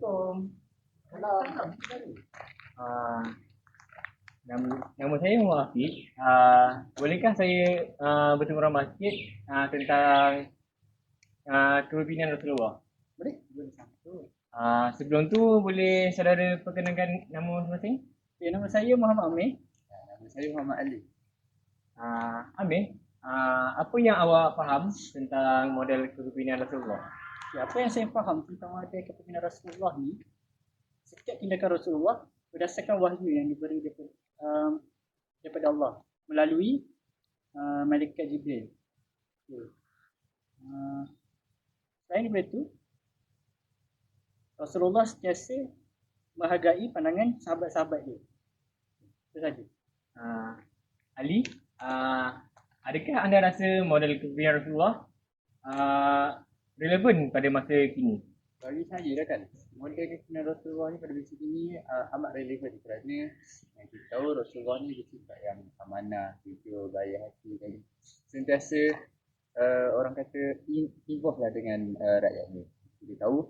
Assalamualaikum. Salam. Uh, nama, nama saya Muhammad Afiq. Uh, bolehkah saya uh, bertemu ramah sikit uh, tentang uh, kepimpinan Rasulullah? Boleh? Boleh satu. Uh, sebelum tu boleh saudara perkenalkan nama masing-masing? Ya, nama saya Muhammad Amir. Ya, nama saya Muhammad Ali. Uh, Amir, uh, apa yang awak faham tentang model kepimpinan Rasulullah? Ya, apa yang saya faham tentang model kepimpinan Rasulullah ni, setiap tindakan Rasulullah berdasarkan wahyu yang diberi daripada, um, daripada Allah melalui uh, malaikat Jibril. Okay. Uh, selain daripada itu, Rasulullah sentiasa menghargai pandangan sahabat-sahabat dia. Itu saja. Uh, Ali, uh, adakah anda rasa model kepimpinan Rasulullah uh, relevan pada masa kini? Bagi saya lah kan, model kepimpinan Rasulullah ni pada masa kini uh, amat relevan kerana yang kita tahu Rasulullah ni bersifat yang amanah, jujur, baik hati dan sentiasa uh, orang kata involve lah dengan uh, rakyat ni. Kita tahu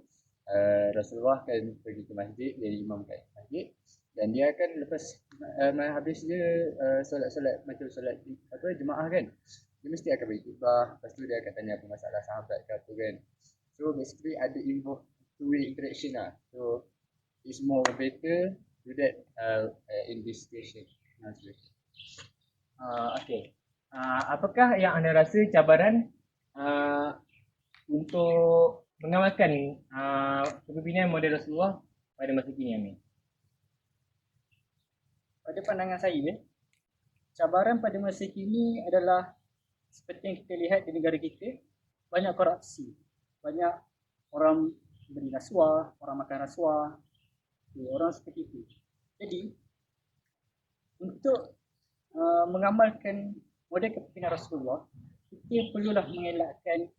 uh, Rasulullah akan pergi ke masjid, jadi imam kat masjid dan dia akan lepas uh, habis dia uh, solat-solat macam solat apa jemaah kan dia mesti akan bagi khutbah. Lepas tu dia akan tanya apa masalah sahabat ke apa kan. So basically ada involve two way interaction lah. So it's more better do that uh, uh, in this situation. Uh, okay. Uh, apakah yang anda rasa cabaran uh, untuk mengamalkan uh, kepimpinan model Rasulullah pada masa kini Amin? pada pandangan saya, cabaran pada masa kini adalah seperti yang kita lihat di negara kita, banyak korupsi. Banyak orang beri rasuah, orang makan rasuah, orang seperti itu. Jadi, untuk uh, mengamalkan model kepimpinan Rasulullah, kita perlulah mengelakkan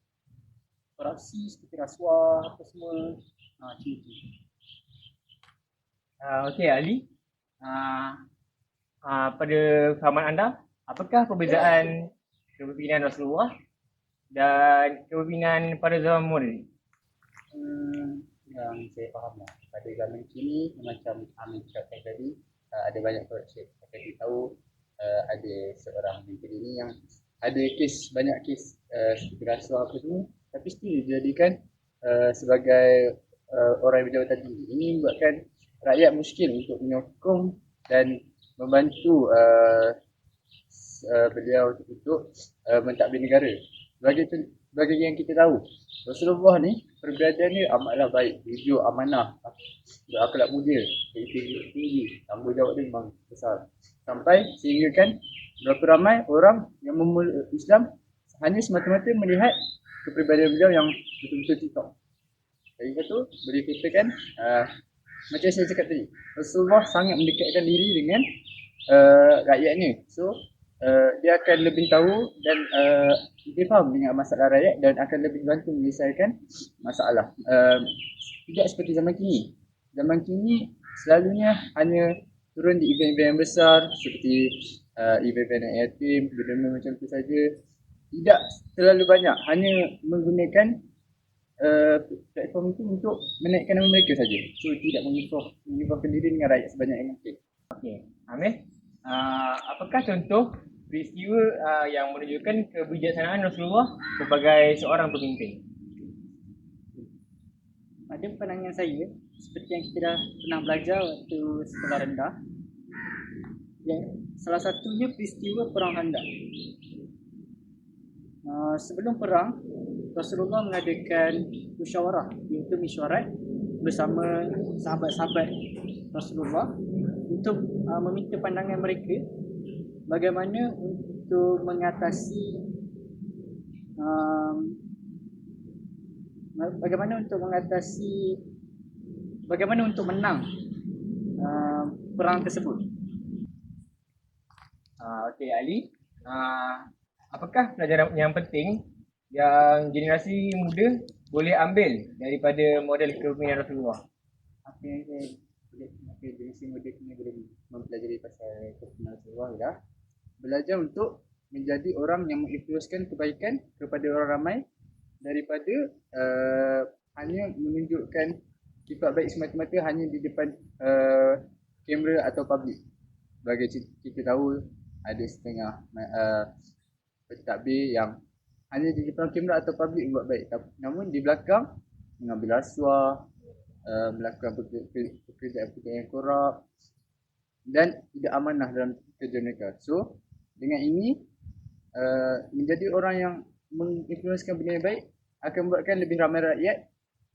korupsi seperti rasuah, apa semua. Uh, macam itu. Uh, okay, Ali. Uh, uh, pada fahaman anda, apakah perbezaan kepimpinan Rasulullah dan kepimpinan pada zaman moden? Hmm, yang saya faham lah. Pada zaman kini, macam Amin cakap tadi, uh, ada banyak korupsi. Kita tahu uh, ada seorang menteri ini yang ada kes, banyak kes uh, rasuah apa semua. Tapi still dijadikan uh, sebagai uh, orang yang berjabatan tinggi. Ini membuatkan rakyat muskil untuk menyokong dan membantu uh, uh, beliau untuk uh, mentadbir negara. Bagi tu, bagi yang kita tahu, Rasulullah ni perbelanjaan ni amatlah baik, jujur, amanah, berakhlak mulia, tinggi, tinggi, tanggungjawab dia memang besar. Sampai sehingga kan berapa ramai orang yang memulai Islam hanya semata-mata melihat kepribadian beliau yang betul-betul TikTok. Jadi satu, boleh katakan uh, macam saya cakap tadi, Rasulullah sangat mendekatkan diri dengan uh, rakyatnya. So, uh, dia akan lebih tahu dan uh, dia faham dengan masalah rakyat dan akan lebih bantu menyelesaikan masalah. Uh, tidak seperti zaman kini. Zaman kini selalunya hanya turun di event-event yang besar seperti uh, event-event yatim, benda macam tu saja. Tidak terlalu banyak, hanya menggunakan uh, platform itu untuk menaikkan nama mereka saja. So tidak menginvolve diri dengan rakyat sebanyak yang mungkin. Okey, Amir, uh, apakah contoh peristiwa uh, yang menunjukkan kebijaksanaan Rasulullah sebagai seorang pemimpin? Pada pandangan saya, seperti yang kita dah pernah belajar waktu sekolah rendah, ya, salah satunya peristiwa Perang Khandaq. Uh, sebelum perang, Rasulullah mengadakan musyawarah iaitu mesyuarat bersama sahabat-sahabat Rasulullah untuk uh, meminta pandangan mereka bagaimana untuk mengatasi um, bagaimana untuk mengatasi bagaimana untuk menang uh, perang tersebut. Uh, Okey Ali, uh, apakah pelajaran yang penting yang generasi muda boleh ambil daripada model kepimpinan Rasulullah? Apa yang saya generasi muda ini boleh mempelajari pasal kepimpinan Rasulullah ialah belajar untuk menjadi orang yang menginfluenskan kebaikan kepada orang ramai daripada uh, hanya menunjukkan sifat baik semata-mata hanya di depan uh, kamera atau public. Bagi kita tahu ada setengah uh, yang hanya di depan kamera atau public buat baik. Namun di belakang mengambil rasuah, uh, melakukan peker- pekerjaan-pekerjaan yang korup dan tidak amanah dalam kerja mereka. So, dengan ini uh, menjadi orang yang menginfluenskan benda yang baik akan membuatkan lebih ramai rakyat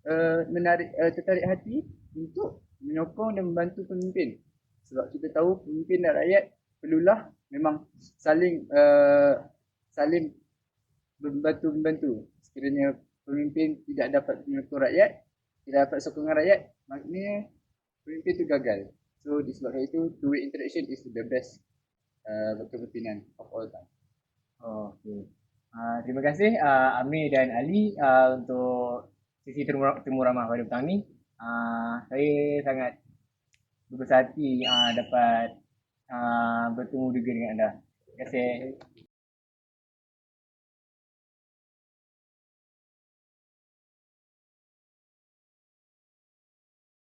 uh, menarik uh, tertarik hati untuk menyokong dan membantu pemimpin. Sebab kita tahu pemimpin dan rakyat perlulah memang saling uh, saling membantu membantu. Sekiranya pemimpin tidak dapat menyokong rakyat, tidak dapat sokongan rakyat, maknanya pemimpin itu gagal. So disebabkan itu two way interaction is the best uh, kepimpinan of all time. Okay. Uh, terima kasih uh, Amir dan Ali uh, untuk sesi temu ramah pada petang ni. Uh, saya sangat berbesar hati uh, dapat uh, bertemu juga dengan anda. Terima kasih.